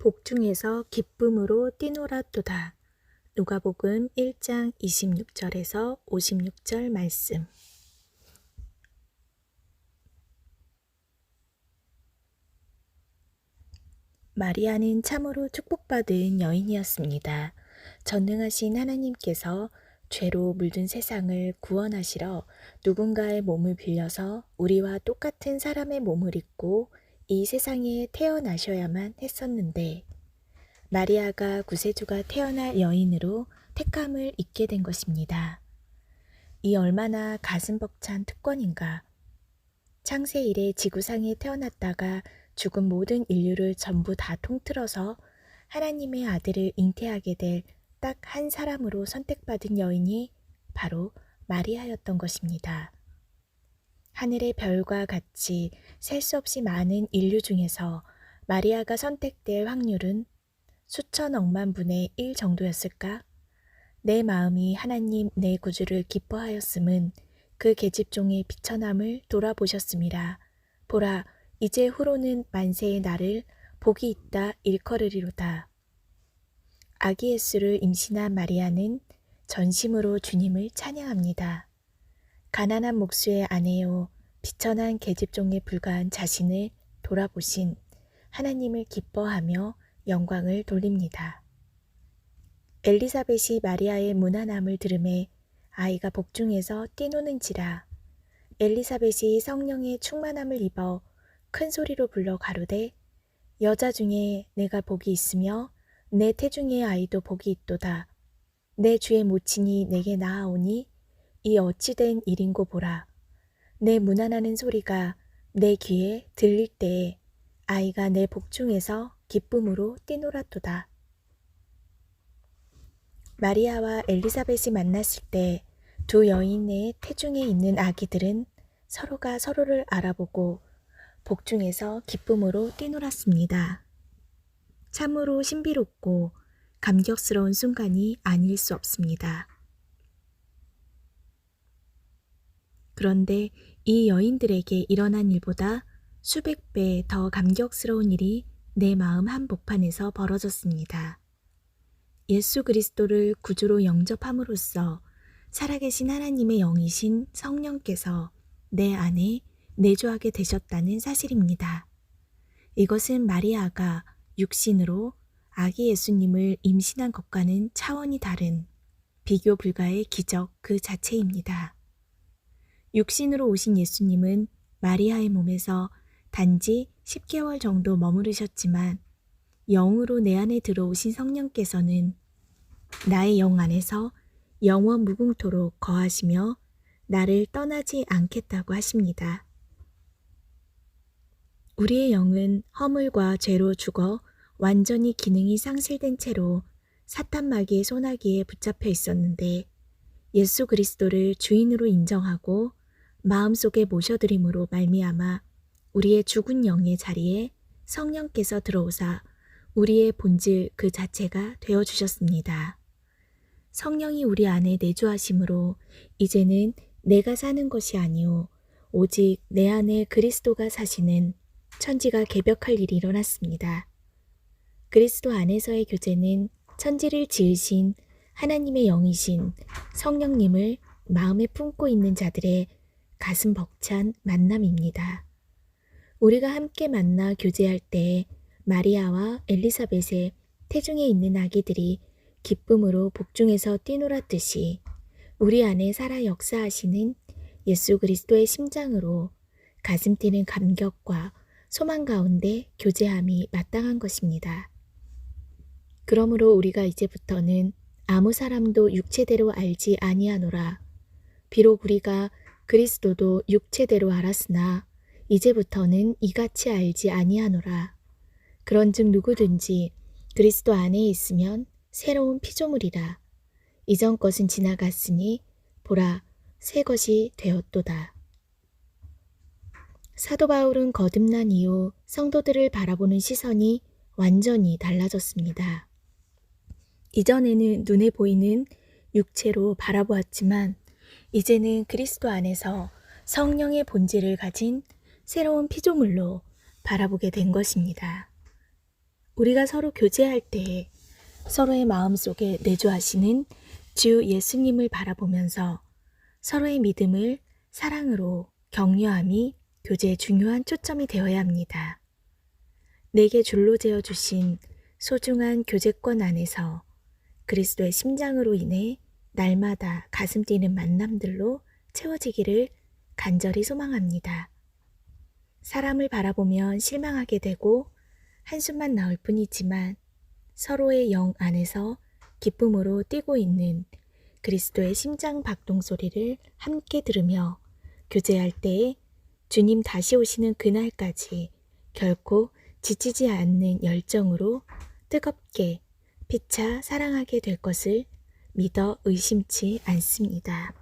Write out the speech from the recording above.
복중에서 기쁨으로 뛰노라도다. 누가복음 1장 26절에서 56절 말씀. 마리아는 참으로 축복받은 여인이었습니다. 전능하신 하나님께서 죄로 물든 세상을 구원하시러 누군가의 몸을 빌려서 우리와 똑같은 사람의 몸을 입고 이 세상에 태어나셔야만 했었는데 마리아가 구세주가 태어날 여인으로 택함을 입게 된 것입니다. 이 얼마나 가슴 벅찬 특권인가. 창세 이래 지구상에 태어났다가 죽은 모든 인류를 전부 다 통틀어서 하나님의 아들을 잉태하게 될 딱 한 사람으로 선택받은 여인이 바로 마리아였던 것입니다. 하늘의 별과 같이 셀 수 없이 많은 인류 중에서 마리아가 선택될 확률은 수천 억만 분의 1 정도였을까? 내 마음이 하나님 내 구주를 기뻐하였음은 그 계집종의 비천함을 돌아보셨습니다. 보라, 이제 후로는 만세의 나를 복이 있다 일컬으리로다. 아기 예수를 임신한 마리아는 전심으로 주님을 찬양합니다. 가난한 목수의 아내요, 비천한 계집종에 불과한 자신을 돌아보신 하나님을 기뻐하며 영광을 돌립니다. 엘리사벳이 마리아의 무난함을 들음에 아이가 복중에서 뛰노는지라 엘리사벳이 성령의 충만함을 입어 큰 소리로 불러 가로되 여자 중에 내가 복이 있으며 내 태중의 아이도 복이 있도다. 내 주의 모친이 내게 나아오니 이 어찌된 일인고 보라. 내 무난하는 소리가 내 귀에 들릴 때에 아이가 내 복중에서 기쁨으로 뛰노라도다. 마리아와 엘리사벳이 만났을 때 두 여인의 태중에 있는 아기들은 서로가 서로를 알아보고 복중에서 기쁨으로 뛰놀았습니다. 참으로 신비롭고 감격스러운 순간이 아닐 수 없습니다. 그런데 이 여인들에게 일어난 일보다 수백 배 더 감격스러운 일이 내 마음 한복판에서 벌어졌습니다. 예수 그리스도를 구주로 영접함으로써 살아계신 하나님의 영이신 성령께서 내 안에 내주하게 되셨다는 사실입니다. 이것은 마리아가 육신으로 아기 예수님을 임신한 것과는 차원이 다른 비교 불가의 기적 그 자체입니다. 육신으로 오신 예수님은 마리아의 몸에서 단지 10개월 정도 머무르셨지만 영으로 내 안에 들어오신 성령께서는 나의 영 안에서 영원 무궁토록 거하시며 나를 떠나지 않겠다고 하십니다. 우리의 영은 허물과 죄로 죽어 완전히 기능이 상실된 채로 사탄 마귀의 소나기에 붙잡혀 있었는데 예수 그리스도를 주인으로 인정하고 마음속에 모셔드림으로 말미암아 우리의 죽은 영의 자리에 성령께서 들어오사 우리의 본질 그 자체가 되어 주셨습니다. 성령이 우리 안에 내주하심으로 이제는 내가 사는 것이 아니오 오직 내 안에 그리스도가 사시는 천지가 개벽할 일이 일어났습니다. 그리스도 안에서의 교제는 천지를 지으신 하나님의 영이신 성령님을 마음에 품고 있는 자들의 가슴 벅찬 만남입니다. 우리가 함께 만나 교제할 때 마리아와 엘리사벳의 태중에 있는 아기들이 기쁨으로 복중에서 뛰놀았듯이 우리 안에 살아 역사하시는 예수 그리스도의 심장으로 가슴 뛰는 감격과 소망 가운데 교제함이 마땅한 것입니다. 그러므로 우리가 이제부터는 아무 사람도 육체대로 알지 아니하노라. 비록 우리가 그리스도도 육체대로 알았으나 이제부터는 이같이 알지 아니하노라. 그런즉 누구든지 그리스도 안에 있으면 새로운 피조물이라. 이전 것은 지나갔으니 보라 새 것이 되었도다. 사도 바울은 거듭난 이후 성도들을 바라보는 시선이 완전히 달라졌습니다. 이전에는 눈에 보이는 육체로 바라보았지만 이제는 그리스도 안에서 성령의 본질을 가진 새로운 피조물로 바라보게 된 것입니다. 우리가 서로 교제할 때 서로의 마음 속에 내주하시는 주 예수님을 바라보면서 서로의 믿음을 사랑으로 격려함이 교제의 중요한 초점이 되어야 합니다. 내게 줄로 재어 주신 소중한 교제권 안에서 그리스도의 심장으로 인해 날마다 가슴 뛰는 만남들로 채워지기를 간절히 소망합니다. 사람을 바라보면 실망하게 되고 한숨만 나올 뿐이지만 서로의 영 안에서 기쁨으로 뛰고 있는 그리스도의 심장 박동 소리를 함께 들으며 교제할 때에 주님 다시 오시는 그날까지 결코 지치지 않는 열정으로 뜨겁게 피차 사랑하게 될 것을 믿어 의심치 않습니다.